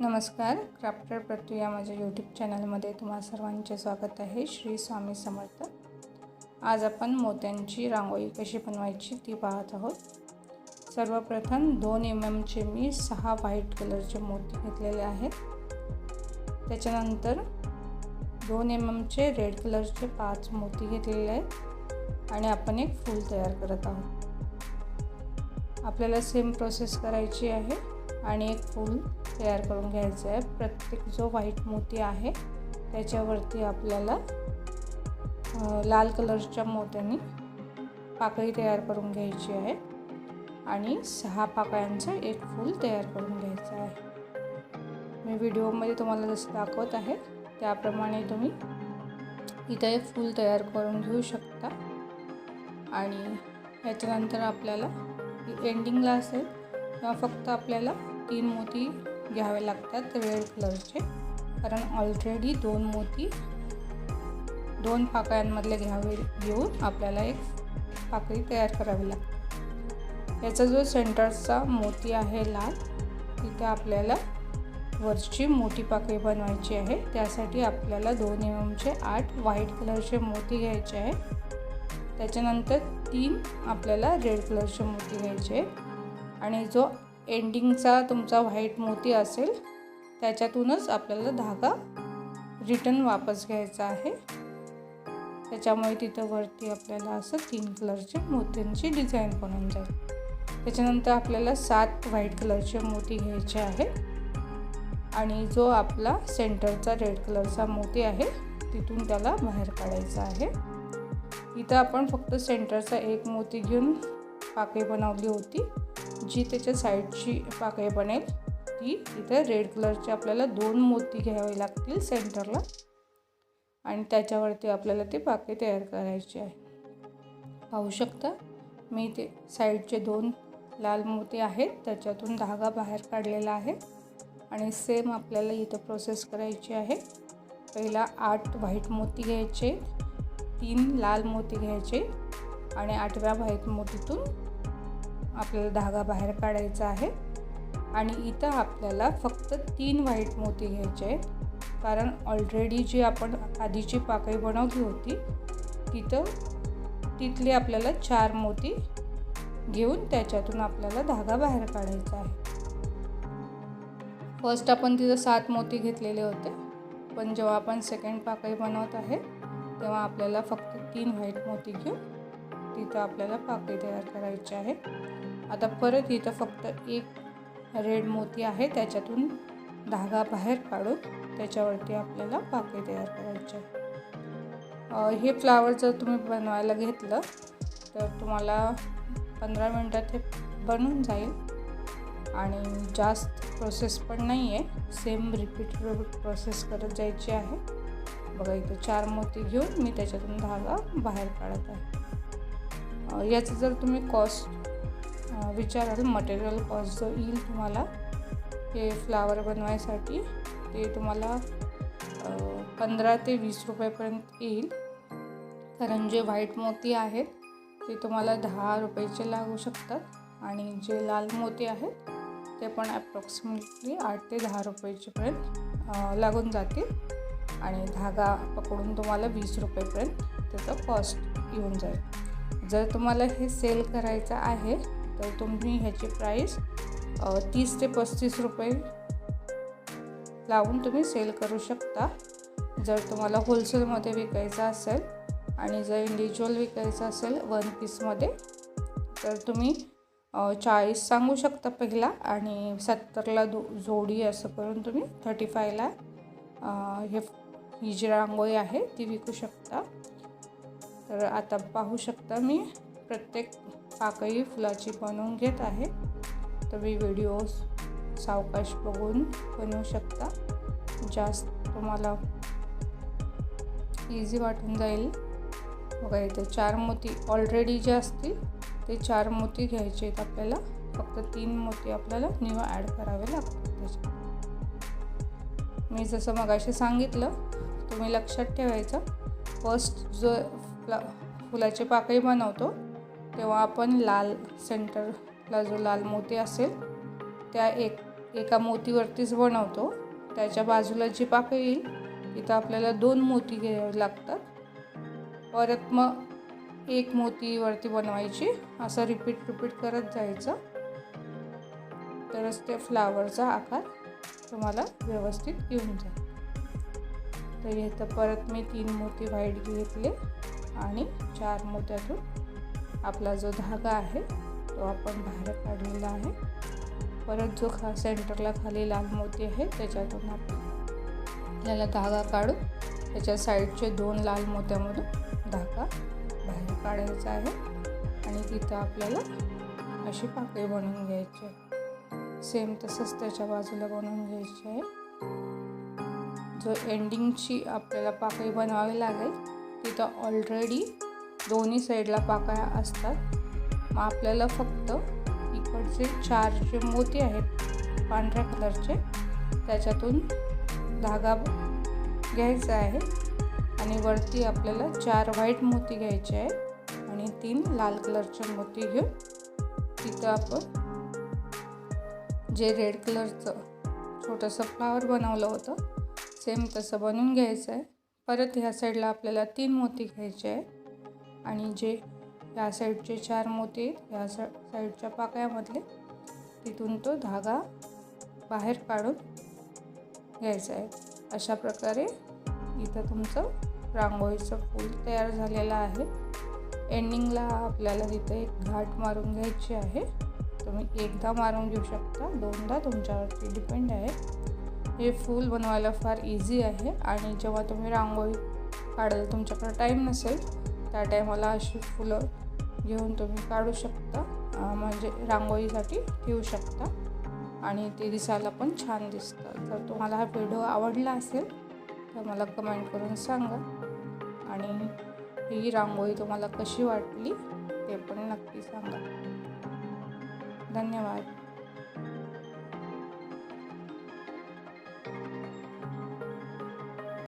नमस्कार क्राफ्टर प्रत्यू या माझ्या यूट्यूब चॅनलमध्ये तुम्हा सर्वांचे स्वागत आहे. श्री स्वामी समर्थ. आज आपण मोत्यांची रांगोळी कशी बनवायची ती पाहत आहोत. सर्वप्रथम दोन एम एमचे मी सहा व्हाईट कलरचे मोती घेतलेले आहेत. त्याच्यानंतर दोन एम एमचे रेड कलरचे पाच मोती घेतलेले आहेत आणि आपण एक फूल तयार करत आहोत. आपल्याला सेम प्रोसेस करायची आहे. आणि एक फूल तयार करून घ्यायचं आहे. प्रत्येक जो व्हाईट मोती आहे त्याच्यावरती आपल्याला लाल कलरच्या मोत्यांनी पाकळी तयार करून घ्यायची आहे. आणि सहा पाकळ्यांचं एक फूल तयार करून घ्यायचं आहे. मी व्हिडिओमध्ये तुम्हाला जसं दाखवत आहे त्याप्रमाणे तुम्ही इथं एक फूल तयार करून घेऊ शकता. आणि याच्यानंतर आपल्याला एंडिंगला असेल किंवा फक्त आपल्याला तीन मोती घ्यावे लागतात रेड कलरचे कारण ऑलरेडी दोन मोती दोन पाकळ्यांमधले घ्यावे घेऊन आपल्याला एक पाकळी तयार करावी लागते. याचा जो सेंटरचा मोती आहे लाल तिथे आपल्याला वरची मोठी पाकळी बनवायची आहे. त्यासाठी आपल्याला दोन एम एमचे आठ व्हाईट कलरचे मोती घ्यायचे आहे. त्याच्यानंतर तीन आपल्याला रेड कलरचे मोती घ्यायचे आणि जो एंडिंगचा तुमचा व्हाईट मोती असेल त्याच्यातूनच आपल्याला धागा रिटर्न वापस घ्यायचा आहे. त्याच्यामुळे तिथं वरती आपल्याला असं तीन कलरचे मोत्यांची डिझाईन बनून जाईल. त्याच्यानंतर आपल्याला सात व्हाईट कलरचे मोती घ्यायचे आहे आणि जो आपला सेंटरचा रेड कलरचा मोती आहे तिथून त्याला बाहेर काढायचा आहे. इथं आपण फक्त सेंटरचा एक मोती घेऊन पाकळी बनवली होती जी त्याच्या साईडची पाकळी बनेल. ती इथं रेड कलरचे आपल्याला दोन मोती घ्यावे लागतील सेंटरला आणि त्याच्यावरती आपल्याला ते पाकळी तयार करायची आहे. पाहू शकता मी ते साईडचे दोन लाल मोती आहेत त्याच्यातून धागा बाहेर काढलेला आहे. आणि सेम आपल्याला इथं प्रोसेस करायची आहे. पहिला आठ व्हाईट मोती घ्यायचे तीन लाल मोती घ्यायचे आणि आठव्या व्हाईट मोतीतून आपल्याला धागा बाहेर काढायचा आहे. आणि इथं आपल्याला फक्त तीन व्हाईट मोती घ्यायचे आहेत. कारण ऑलरेडी जी आपण आधीची पाकळी बनवली होती तिथं तिथले आपल्याला चार मोती घेऊन त्याच्यातून आपल्याला धागा बाहेर काढायचा आहे. फर्स्ट आपण तिथं सात मोती घेतलेले होते. पण जेव्हा आपण सेकंड पाकळी बनवत आहे तेव्हा आपल्याला फक्त तीन व्हाईट मोती घेऊन तिथं आपल्याला पाकळी तयार करायची आहे. आता परत इथं फक्त एक रेड मोती आहे त्याच्यातून धागा बाहेर काढून त्याच्यावरती आपल्याला पाके तयार करायची आहे हे फ्लावर जर तुम्ही बनवायला घेतलं तर तुम्हाला पंधरा मिनटात हे बनून जाईल. आणि जास्त प्रोसेस पण नाही आहे सेम रिपीट प्रोसेस करत जायची आहे. बघा इथं चार मोती घेऊन मी त्याच्यातून धागा बाहेर काढत आहे. याचं जर तुम्ही कॉस्ट विचाराल मटेरियल कॉस्ट जो येईल तुम्हाला हे फ्लावर बनवायसाठी ते तुम्हाला पंधरा ते वीस रुपयेपर्यंत येईल. कारण जे व्हाईट मोती आहेत ते तुम्हाला दहा रुपयाचे लागू शकतात. आणि जे लाल मोती आहेत ते पण ॲप्रॉक्सिमेटली आठ ते दहा रुपयाचेपर्यंत लागून जातील. आणि धागा पकडून तुम्हाला वीस रुपयेपर्यंत त्याचं कॉस्ट येऊन जाईल. जर तुम्हाला हे सेल करायचं आहे तर तुम्ही ह्याची प्राईस तीस ते पस्तीस रुपये लावून तुम्ही सेल करू शकता. जर तुम्हाला होलसेलमध्ये विकायचं असेल आणि जर इंडिव्हिज्युअल विकायचं असेल वन पीसमध्ये तर तुम्ही चाळीस सांगू शकता पहिला आणि सत्तरला दो जोडी असं करून तुम्ही थर्टी फायला हे ही जी रांगोळी आहे ती विकू शकता. तर आता पाहू शकता मी प्रत्येक पाकळी फुलाची बनवून घेत आहे. तुम्ही व्हिडिओ सावकाश बघून बनवू शकता. जास्त तुम्हाला इझी वाटून जाईल. बघा इथे चार मोती ऑलरेडी जे असतील ते चार मोती घ्यायचे आहेत आपल्याला. फक्त तीन मोती आपल्याला निव ॲड करावे लागतात त्याच्यात. मी जसं मगाशी सांगितलं तुम्ही लक्षात ठेवायचं. फर्स्ट जो फ्ला फुलाची पाकळी बनवतो तेव्हा आपण लाल सेंटरला जो लाल मोती असेल त्या एक एका मोतीवरतीच बनवतो. त्याच्या बाजूला जी पाकळी येईल. तिथं आपल्याला दोन मोती घ्यावे लागतात. परत मग एक मोतीवरती बनवायची. असं रिपीट रिपीट करत जायचं. तरच ते फ्लावरचा आकार तुम्हाला व्यवस्थित येऊन जाईल. तर इथं परत मी तीन मोती व्हाईट घेतले आणि चार मोत्यातून आपला जो धागा आहे तो आपण बाहेर काढलेला आहे. परत जो खा सेंटरला खाली लाल मोती आहे त्याच्यातून आपण आपल्याला धागा काढून त्याच्या साईडचे दोन लाल मोत्यामधून धागा बाहेर काढायचा आहे. आणि तिथं आपल्याला अशी पाकळी बनवून घ्यायची आहे. सेम तसंच त्याच्या बाजूला बनवून घ्यायची आहे. जो एंडिंगची आपल्याला पाकळी बनवावी लागेल तिथं ऑलरेडी दोन्ही साईडला पाकळ्या असतात. मग आपल्याला फक्त इकडचे चार जे मोती आहेत पांढऱ्या कलरचे त्याच्यातून धागा घ्यायचा आहे. आणि वरती आपल्याला चार व्हाईट मोती घ्यायचे आहेत आणि तीन लाल कलरचे मोती घेऊन तिथं आपण जे रेड कलरचं छोटंसं फ्लावर बनवलं होतं सेम तसं बनवून घ्यायचं आहे. परत ह्या साईडला आपल्याला तीन मोती घ्यायचे आहे आणि जे या साईडचे चार मोती ह्या सा साईडच्या पाकळ्यामधले तिथून तो धागा बाहेर काढून घ्यायचा आहे. अशा प्रकारे इथं तुमचं रांगोळीचं फूल तयार झालेलं आहे. एंडिंगला आपल्याला तिथं एक घाट मारून घ्यायची आहे. तुम्ही एकदा मारून घेऊ शकता दोनदा तुमच्यावरती डिपेंड आहे. हे फूल बनवायला फार इझी आहे आणि जेव्हा तुम्ही रांगोळी काढाल तुमच्याकडे टाईम नसेल त्या टायमाला अशी फुलं घेऊन तुम्ही काढू शकता. म्हणजे रांगोळीसाठी ठेवू शकता. आणि ते दिसायला पण छान दिसतं. जर तुम्हाला हा व्हिडिओ आवडला असेल तर मला कमेंट करून सांगा. आणि ही रांगोळी तुम्हाला कशी वाटली ते पण नक्की सांगा. धन्यवाद.